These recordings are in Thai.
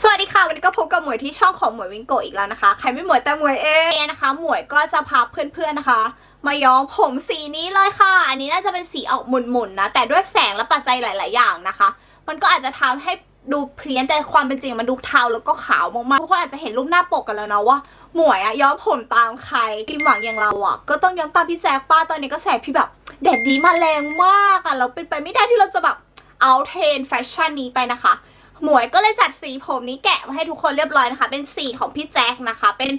สวัสดีค่ะ วันนี้ก็พบกับหมวยที่ช่องของหมวยวิงโกอีกแล้วนะคะ ใครไม่หมวยแต่หมวยเองนะคะ หมวยก็จะพาเพื่อนๆนะคะ มาย้อมผมสีนี้เลยค่ะ อันนี้น่าจะเป็นสีออกหมุนๆนะ แต่ด้วยแสงและปัจจัยหลาย ๆ อย่างนะคะ มันก็อาจจะทำให้ดูเพี้ยนแต่ความเป็นจริงมันดูเทาแล้วก็ขาวมากๆทุกคนอาจจะเห็นรูปหน้าปกกันแล้วนะว่าหมวยอะย้อมผมตามใครพิมหวังอย่างเราอะก็ต้องย้อมตามพี่แซกป้าตอนนี้ก็แสบพี่แบบแดดดีมาแรงมากอะแล้วเป็นไปไม่ได้ที่เราจะแบบเอาเทรนแฟชั่นนี้ไปนะคะ หมวยก็เลยจัดสีผมนี้แกะมาให้ทุกคนเรียบร้อยนะคะ เป็นสีของพี่แจ็คนะคะ เป็น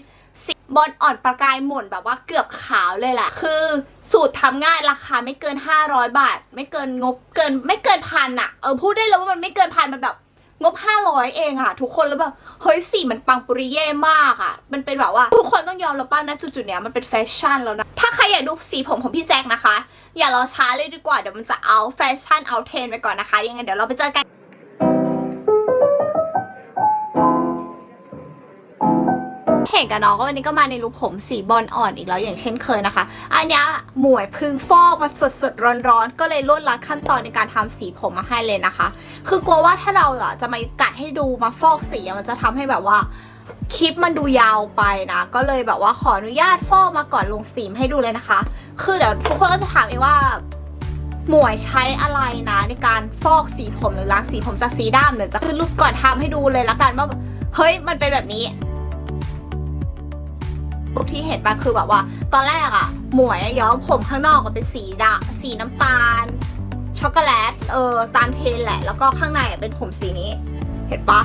สีบอลอ่อนประกายหม่นแบบว่าเกือบขาวเลยแหละ คือสูตรทำง่ายราคาไม่เกิน 500 บาท ไม่เกินงบเกินไม่เกินพันอะเออพูดได้เลยว่ามันไม่เกินพันมันแบบงบ 500 เองอะทุกคนแล้วแบบเฮ้ยสีมันปังปุริเย่มากอะมันเป็นแบบว่า ทุกคนต้องยอมแล้วป้านะจุดๆเนี้ยมันเป็นแฟชั่นแล้วนะถ้าใครอยากดูสีผมของพี่แจ็คนะคะ อย่ารอช้าเลยดีกว่าเดี๋ยวมันจะเอาแฟชั่นเอาเทรนไปก่อนนะคะ ยังไงเดี๋ยวเราไปเจอกัน เห็นกับน้องก็วันนี้ก็มาในลุคผมสีบอลอ่อนอีกแล้วอย่างเช่นเคยนะคะ อันนี้หมวยพึ่งฟอกมาสดๆร้อนๆ ก็เลยลดลัดขั้นตอนในการทำสีผมมาให้เลยนะคะ คือกลัวว่าถ้าเราอะจะมากัดให้ดูมาฟอกสีมันจะทำให้แบบว่าคลิปมันดูยาวไปนะ ก็เลยแบบว่าขออนุญาตฟอกมาก่อนลงสีให้ดูเลยนะคะ คือเดี๋ยวทุกคนก็จะถามเองว่าหมวยใช้อะไรนะในการฟอกสีผมหรือล้างสีผมจากสีดำเดี๋ยวจะขึ้นรูปก่อนทำให้ดูเลยละกันว่าเฮ้ยมันเป็นแบบนี้ รูปที่เห็นไปคือแบบว่า ตอนแรกอะหมวยย้อมผมข้างนอกก็เป็นสีดำสีน้ำตาล ช็อกโกแลตเออตามเทรนแหละ แล้วก็ข้างในเป็นผมสีนี้ เห็นปะ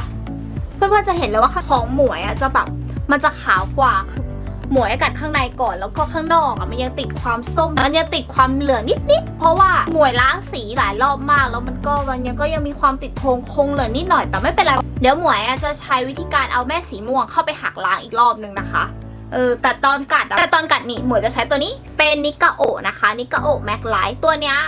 เพื่อนๆจะเห็นเลยว่าของหมวยอะจะแบบมันจะขาวกว่าคือหมวยกัดข้างในก่อนแล้วก็ข้างนอกอะมันยังติดความส้มมันยังติดความเหลืองนิดๆเพราะว่าหมวยล้างสีหลายรอบมาก แล้วมันก็มันยังก็ยังมีความติดโทงคงเหลืองนิดหน่อยแต่ไม่เป็นไรเดี๋ยวหมวยอะจะใช้วิธีการเอาแม่สีม่วงเข้าไปหักล้างอีกรอบนึงนะคะ เออแต่ตอนกัดแต่ตอนกัดนี่หมวยจะใช้ตัวนี้เป็นนิกาโอะนะคะนิกาโอแม็กไลท์ตัวเนี้ย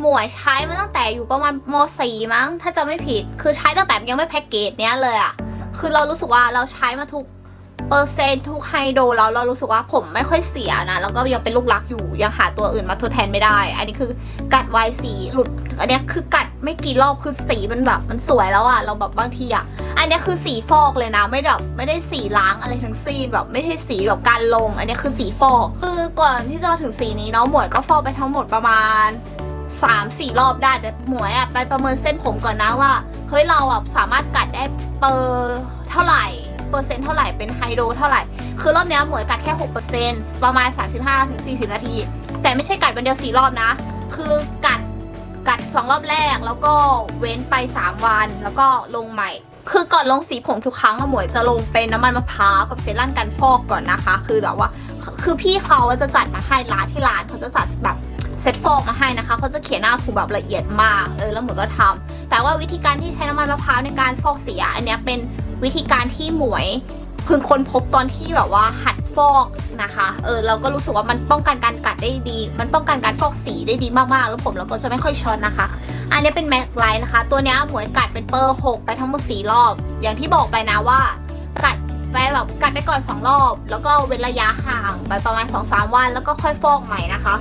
หมวยใช้มาตั้งแต่อยู่ประมาณมสี่มั้ง ถ้าจะไม่ผิด คือใช้ตั้งแต่ยังไม่แพ็กเกจเนี้ยเลยอะคือเรารู้สึกว่าเราใช้มาทุก เปอร์เซ็นต์ทุกไฮโดรแล้วเรารู้สึกว่าผมไม่ค่อยเสียนะ แล้วก็ยังเป็นลูกรักอยู่ ยังหาตัวอื่นมาทดแทนไม่ได้ อันนี้คือกัดไวสีหลุด อันนี้คือกัดไม่กี่รอบคือสีมันแบบมันสวยแล้วอะเราแบบบางทีอะอันนี้คือสีฟอกเลยนะ ไม่แบบไม่ได้สีล้างอะไรทั้งสิ้นแบบไม่ใช่สีแบบการลง อันนี้คือสีฟอก คือก่อนที่จะมาถึงสีนี้เนาะหมวยก็ฟอกไปทั้งหมดประมาณ3 4รอบได้แต่หมวยอะไปประเมินเส้นผมก่อนนะว่าเฮ้ยเราอะสามารถกัดได้เปอร์เท่าไหร่ เปอร์เซ็นต์เท่าไหร่เป็นไฮโดรเท่าไหร่ คือรอบนี้หมวยกัดแค่ 6%ประมาณ 35-40 นาที แต่ไม่ใช่กัดวันเดียว 4 รอบนะ คือกัดกัดสองรอบแรกแล้วก็เว้นไป 3 วันแล้วก็ลงใหม่ คือก่อนลงสีผมทุกครั้งอะหมวยจะลงเป็นน้ำมันมะพร้าวกับเซรั่มกันฟอกก่อนนะคะ คือแบบว่าคือพี่เขาจะจัดมาให้ร้านที่ร้านเขาจะจัดแบบเซ็ตฟอกมาให้นะคะเขาจะเขียนหน้าถูแบบละเอียดมากเออแล้วหมวยก็ทำแต่ว่าวิธีการที่ใช้น้ำมันมะพร้าวในการฟอกสีอะอันเนี้ยเป็น วิธีการที่หมวยเพิ่งค้นพบตอนที่แบบว่าหัดฟอกนะคะ เออเราก็รู้สึกว่ามันป้องกันการกัดได้ดี มันป้องกันการฟอกสีได้ดีมากๆ แล้วผมเราก็จะไม่ค่อยช็อตนะคะ อันนี้เป็นแม็กไลท์นะคะ ตัวนี้หมวยกัดเป็นเปอร์หกไปทั้งหมดสี่รอบ อย่างที่บอกไปนะว่ากัดไปแบบกัดไปก่อนสองรอบ แล้วก็เว้นระยะห่างไปประมาณ2อสวัน แล้วก็ค่อยฟอกใหม่นะคะ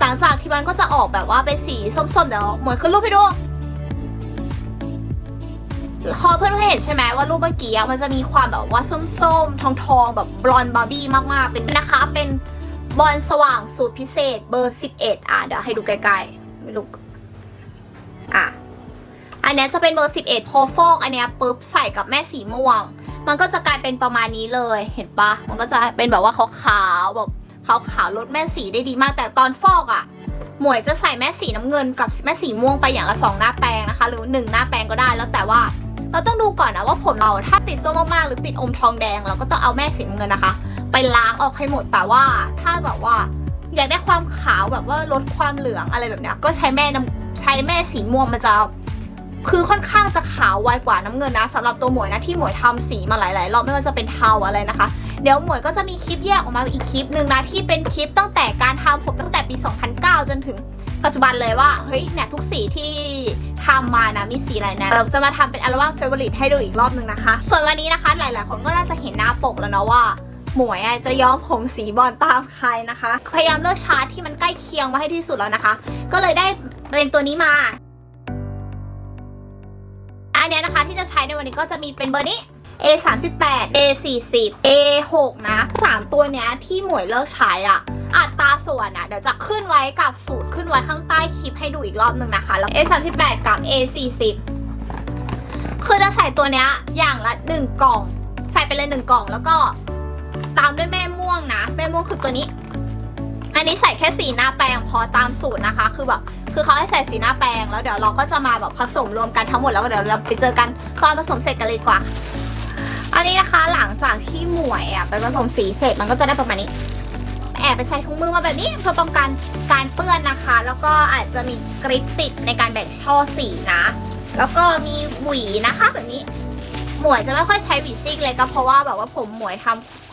หลังจากที่มันก็จะออกแบบว่าเป็นสีส้มๆเดี๋ยวหมวยขึ้นรูปให้ดู พอเพื่อนๆเห็นใช่ไหมว่ารูปเมื่อกี้อะมันจะมีความแบบว่าส้มๆ ทองๆ แบบบลอนด์บาร์บี้มากๆ เป็นนะคะ เป็นบอลสว่างสูตรพิเศษเบอร์ 11 อะเดี๋ยวให้ดูใกล้ๆไม่รู้อะอันนี้จะเป็นเบอร์ 11พอฟอกอันเนี้ยปุ๊บใส่กับแม่สีม่วง มันก็จะกลายเป็นประมาณนี้เลยเห็นปะมันก็จะเป็นแบบว่าขาวๆแบบขาวๆลดแม่สีได้ดีมากแต่ตอนฟอกอะ่ะหมวยจะใส่แม่สีน้ำเงินกับแม่สีม่วงไปอย่างละสองหน้าแปรงนะคะ หรือหนึ่งหน้าแปรงก็ได้แล้วแต่ว่า เราต้องดูก่อนนะว่าผมเราถ้าติดส้มมากๆหรือติดอมทองแดง เราก็ต้องเอาแม่สีเงินนะคะ ไปล้างออกให้หมดแต่ว่าถ้าแบบว่าอยากได้ความขาวแบบว่าลดความเหลืองอะไรแบบนี้ก็ใช้แม่น้ำใช้แม่สีม่วงมันจะคือค่อนข้างจะขาวไวกว่าน้ำเงินนะสำหรับตัวหมวยนะที่หมวยทำสีมาหลายๆรอบไม่ว่าจะเป็นเทาอะไรนะคะ เดี๋ยวหมวยก็จะมีคลิปแยกออกมาอีกคลิปหนึ่งนะที่เป็นคลิปตั้งแต่การทำผมตั้งแต่ปี 2009 จนถึง ปัจจุบันเลยว่าเฮ้ยเนี่ยทุกสีที่ทำมานะมีสีอะไรนะ เราจะมาทำเป็นอัลบั้มเฟเวอร์ลิตให้ดูอีกรอบหนึ่งนะคะ ส่วนวันนี้นะคะหลาย ๆ คนก็น่าจะเห็นหน้าปกแล้วนะว่าหมวยจะย้อมผมสีบอลตามใครนะคะ พยายามเลือกชาร์ตที่มันใกล้เคียงมาให้ที่สุดแล้วนะคะ ก็เลยได้เป็นตัวนี้มาอันนี้นะคะที่จะใช้ในวันนี้ก็จะมีเป็นเบอร์นี้ A 3 8 A 4 0 A 6นะสามตัวเนี้ยที่หมวยเลิกใช้อะอัตราส่วนอะเดี๋ยวจะขึ้นไว้กับสูตรขึ้นไว้ข้างใต้คลิปให้ดูอีกรอบหนึ่งนะคะ แล้ว A 3 8กับ A 4 0คือจะใส่ตัวเนี้ยอย่างละหนึ่งกล่อง ใส่ไปเลยหนึ่งกล่องแล้วก็ตามด้วยแม่ม่วงนะ แม่ม่วงคือตัวนี้ อันนี้ใส่แค่สีหน้าแปรงพอตามสูตรนะคะ คือแบบคือเขาให้ใส่สีหน้าแปรงแล้วเดี๋ยวเราก็จะมาแบบผสมรวมกันทั้งหมดแล้วเดี๋ยวเราไปเจอกันตอนผสมเสร็จกันเลยดีกว่า อันนี้นะคะหลังจากที่หมวยอะไปผสมสีเสร็จมันก็จะได้ประมาณนี้ แอบไปใส่ถุงมือมาแบบนี้เพื่อป้องกันการเปื้อนนะคะ แล้วก็อาจจะมีกริปติดในการแบ่งช่อสีนะ แล้วก็มีหวีนะคะแบบนี้ หมวยจะไม่ค่อยใช้หวีซิกเลยก็เพราะว่าแบบว่าผมหมวยท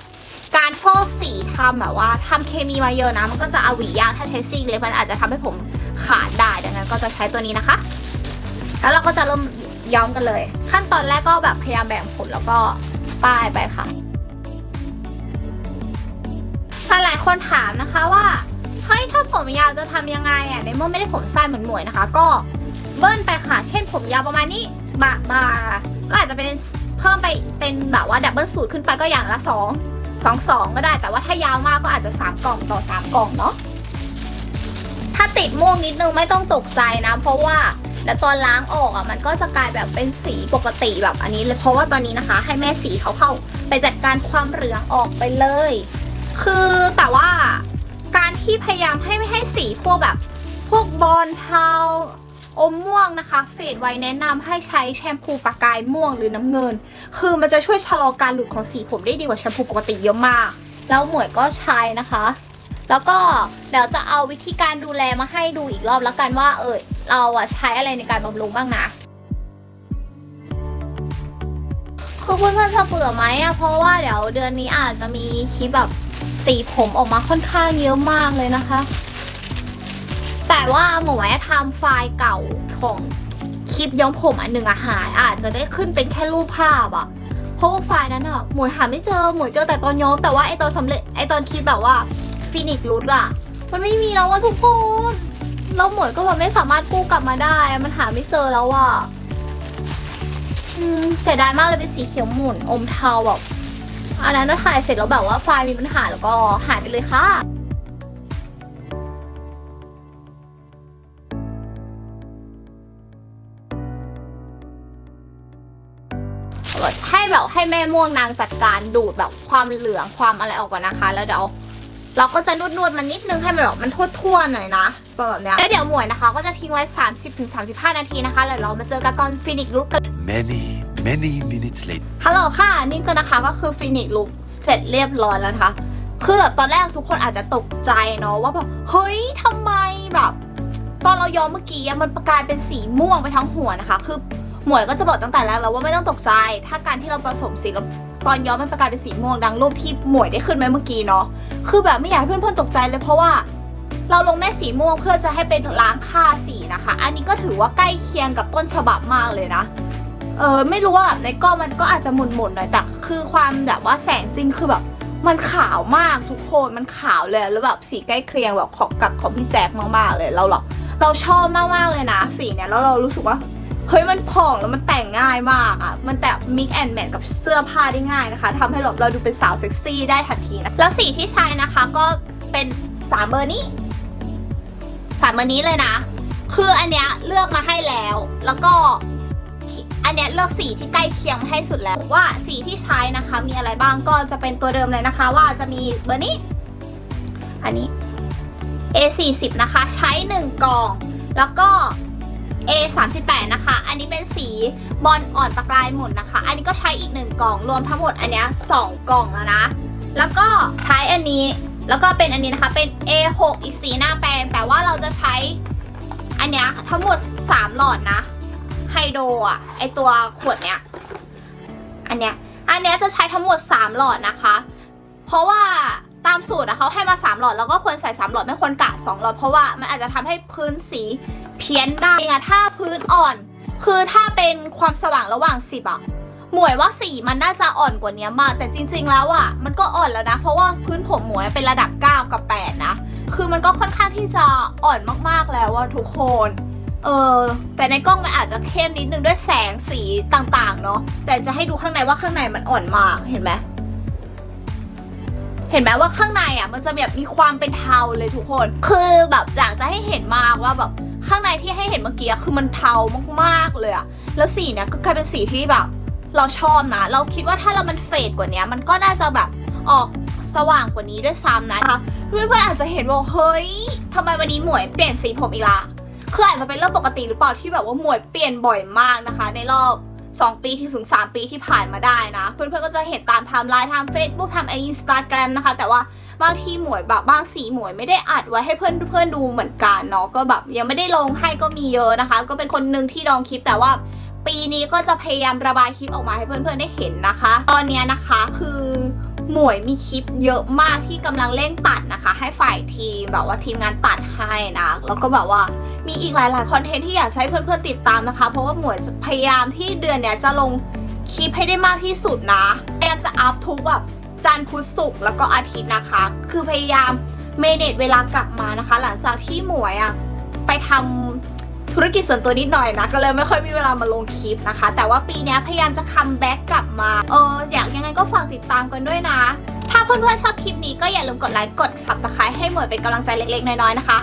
ำการฟอกสีทำแบบว่าทำเคมีมาเยอะนะ มันก็จะเอาหวียากถ้าใช้ซิกเลยมันอาจจะทำให้ผมขาดได้ดังนั้นก็จะใช้ตัวนี้นะคะ แล้วเราก็จะเริ่ม ย้อมกันเลย ขั้นตอนแรกก็แบบพยายามแบ่งผลแล้วก็ป้ายไปค่ะหลายคนถามนะคะว่าเฮ้ยถ้าผมยาวจะทำยังไงอะในเมื่อไม่ได้ผมสั้นเหมือนหมวยนะคะ ก็เบิ้ลไปค่ะ เช่นผมยาวประมาณนี้บะบาก็อาจจะเป็นเพิ่มไปเป็นแบบว่าดับเบิลสูตรขึ้นไปก็อย่างละสองสองสองก็ได้ แต่ว่าถ้ายาวมากก็อาจจะสามกล่องต่อสามกล่องเนาะถ้าติดม่วงนิดนึงไม่ต้องตกใจนะ เพราะว่า เดี๋ยวตอนล้างออกอะมันก็จะกลายแบบเป็นสีปกติแบบอันนี้เลยเพราะว่าตอนนี้นะคะ ให้แม่สีเขาเข้าไปจัดการความเหลืองออกไปเลย คือแต่ว่าการที่พยายามให้ไม่ให้สีพวกแบบ พวกบอลเทาอมม่วงนะคะ เฟดไว้แนะนำให้ใช้แชมพูปากกายม่วงหรือน้ำเงิน คือมันจะช่วยชะลอการหลุดของสีผมได้ดีกว่าแชมพูปกติเยอะมาก แล้วหมวยก็ใช้นะคะ แล้วก็เดี๋ยวจะเอาวิธีการดูแลมาให้ดูอีกรอบแล้วกันว่า เออเราอะใช้อะไรในการบำรุงบ้างนะคือเพื่อนๆจะเบื่อไหมอะเพราะว่าเดี๋ยวเดือนนี้อาจจะมีคลิปแบบสีผมออกมาค่อนข้างเยอะมากเลยนะคะ แต่ว่าหมวยทำไฟล์เก่าของคลิปย้อมผมอันหนึ่งอะหาย อาจจะได้ขึ้นเป็นแค่รูปภาพอะเพราะว่าไฟล์นั้นอะหมวยหาไม่เจอหมวยเจอแต่ตอนย้อมแต่ว่าไอตอนสำเร็จไอตอนคลิปแบบว่า ฟินิกรูทอะมันไม่มีแล้วอะทุกคนแล้วหมวยก็แบบไม่สามารถกู้กลับมาได้อะมันหาไม่เจอแล้วอะอืมเสียดายมากเลยเป็นสีเขียวหมุนอมเทาแบบอันนั้นถ้าถ่ายเสร็จแล้วแบบว่าไฟล์มีปัญหาแล้วก็หายไปเลยค่ะให้แบบให้แม่ม่วงนางจัดการดูดแบบความเหลืองความอะไรออกก่อนนะคะ แล้วเดี๋ยว เราก็จะนวดนวดๆมันนิดนึงให้มันแบบมันทั่วๆหน่อยนะแบบเนี้ยแล้วเดี๋ยวหมวยนะคะ ก็จะทิ้งไว้ 30-35 นาทีนะคะแล้วเรามาเจอกันตอนฟินิกลุกกัน Many, many minutes later. ฮัลโหลค่ะ นี่ก็นะคะก็คือฟินิกลุกเสร็จเรียบร้อยแล้วนะคะคือแบบตอนแรกทุกคนอาจจะตกใจเนาะว่าแบบเฮ้ยทำไมแบบ ตอนเราย้อมเมื่อกี้อะมันประกลายเป็นสีม่วงไปทั้งหัวนะคะ คือหมวยก็จะบอกตั้งแต่แรกแล้วว่าไม่ต้องตกใจ ถ้าการที่เราผสมสีแล้วตอนย้อมมันประกลายเป็นสีม่วงดังรูปที่หมวยได้ขึ้นไว้เมื่อกี้เนาะ คือแบบไม่อยากให้เพื่อนๆตกใจเลยเพราะว่าเราลงแม่สีม่วงเพื่อจะให้เป็นล้างค่าสีนะคะ อันนี้ก็ถือว่าใกล้เคียงกับต้นฉบับมากเลยนะ เออไม่รู้ว่าแบบในกล้องมันก็อาจจะหมุนๆหน่อยแต่คือความแบบว่าแสงจริงคือแบบ มันขาวมากทุกคนมันขาวเลยแล้วแบบสีใกล้เคียงแบบของกับของพี่แจ็คมากๆเลยเราหรอกเราชอบมากๆเลยนะสีเนี้ยแล้วเรารู้สึกว่า เฮ้ยมันผ่องแล้วมันแต่งง่ายมากอะ่ะ มันแต่มิกแอนแมทกับเสื้อผ้าได้ง่ายนะคะทำให้เราเราดูเป็นสาวเซ็กซี่ได้ทันทีนะแล้วสีที่ใช้นะคะก็เป็นสามเบอร์นี้สามเบอร์นี้เลยนะ คืออันเนี้ยเลือกมาให้แล้ว แล้วก็อันเนี้ยเลือกสีที่ใกล้เคียงมาให้สุดแล้วว่าสีที่ใช้นะคะ มีอะไรบ้างก็จะเป็นตัวเดิมเลยนะคะ ว่าจะมีเบอร์นี้ อันนี้ A 4 0 นะคะ ใช้ 1 กล่อง แล้วก็ A 3 8 นะคะ อันนี้เป็นสีบอลอ่อนประกายหมุนนะคะ อันนี้ก็ใช้อีก 1 กล่อง รวมทั้งหมดอันเนี้ย2กล่องแล้วนะ แล้วก็ใช้อันนี้ แล้วก็เป็นอันนี้นะคะ เป็น A 6 อีกสีหน้าแปลง แต่ว่าเราจะใช้อันเนี้ยทั้งหมด 3 หลอดนะ ไฮโดรอะ ไอตัวขวดเนี้ย อันเนี้ย อันเนี้ยจะใช้ทั้งหมด 3 หลอดนะคะ เพราะว่าตามสูตรอะเขาให้มา 3 หลอด แล้วก็ควรใส่ 3 หลอดไม่ควรกะ2หลอด เพราะว่ามันอาจจะทำให้พื้นสี เพี้ยนได้อะถ้าพื้นอ่อน คือถ้าเป็นความสว่างระหว่าง10อะหมวยว่าสีมันน่าจะอ่อนกว่านี้มาก แต่จริง ๆ แล้วอะมันก็อ่อนแล้วนะ เพราะว่าพื้นผมหมวยเป็นระดับ 9 กับ 8 นะ คือมันก็ค่อนข้างที่จะอ่อนมากๆแล้วว่าทุกคนเออแต่ในกล้องมันอาจจะเข้มนิดนึงด้วยแสงสีต่างๆ เนาะแต่จะให้ดูข้างในว่าข้างในมันอ่อนมากเห็นไหมเห็นไหมว่าข้างในอะมันจะแบบมีความเป็นเทาเลยทุกคน คือแบบอยากจะให้เห็นมากว่าแบบ ข้างในที่ให้เห็นเมื่อกี้คือมันเทามากๆเลยอะแล้วสีเนี้ยก็กลายเป็นสีที่แบบ เราชอบนะ เราคิดว่าถ้าเรามันเฟดกว่านี้มันก็น่าจะแบบออกสว่างกว่านี้ด้วยซ้ำนะคะเพื่อนๆอาจจะเห็นว่าเฮ้ยทำไมวันนี้หมวยเปลี่ยนสีผมอีกละคืออาจจะเป็นเรื่องปกติหรือเปล่าที่แบบว่าหมวยเปลี่ยนบ่อยมากนะคะ ในรอบ 2 ปีที่ถึง 3 ปีที่ผ่านมาได้นะ เพื่อนๆก็จะเห็นตามไทม์ไลน์ทาง Facebook ทำอินสตาแกรมนะคะ แต่ว่า บางทีหมวยแบบบางสีหมวยไม่ได้อัดไว้ให้เพื่อนเพื่อนดูเหมือนกันเนาะก็แบบยังไม่ได้ลงให้ก็มีเยอะนะคะ ก็เป็นคนหนึ่งที่ลองคลิปแต่ว่า ปีนี้ก็จะพยายามระบายคลิปออกมาให้เพื่อนๆได้เห็นนะคะ ตอนเนี้ยนะคะคือหมวยมีคลิปเยอะมากที่กำลังเร่งตัดนะคะ ให้ฝ่ายทีมแบบว่าทีมงานตัดให้นะ แล้วก็แบบว่ามีอีกหลายๆคอนเทนต์ที่อยากให้เพื่อนๆติดตามนะคะ เพราะว่าหมวยจะพยายามที่เดือนเนี้ยจะลงคลิปให้ได้มากที่สุดนะพยายามจะอัพทุกแบบ จันทร์พุธศุกร์แล้วก็อาทิตย์นะคะ คือพยายามเมเนจเวลากลับมานะคะ หลังจากที่หมวยอะไปทำธุรกิจส่วนตัวนิดหน่อยนะ ก็เลยไม่ค่อยมีเวลามาลงคลิปนะคะ แต่ว่าปีนี้พยายามจะคัมแบ็กกลับมา เอออยากยังไงก็ฝากติดตามกันด้วยนะ ถ้าเพื่อนๆชอบคลิปนี้ก็อย่าลืมกดไลค์กด subscribe ให้หมวยเป็นกำลังใจเล็กๆ น้อยๆนะคะ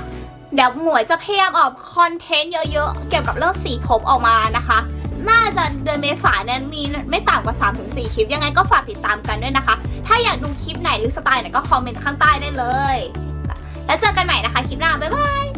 เดี๋ยวหมวยจะพยายามออกคอนเทนต์เยอะๆ เกี่ยวกับเรื่องสีผมออกมานะคะ น่าจะเดือนเมษายนเนี่ยมีไม่ต่ำกว่า 3-4 คลิป ยังไงก็ฝากติดตามกันด้วยนะคะ ถ้าอยากดูคลิปไหนหรือสไตล์ไหนก็คอมเมนต์ข้างใต้ได้เลย แล้วเจอกันใหม่นะคะคลิปหน้า บ๊ายบาย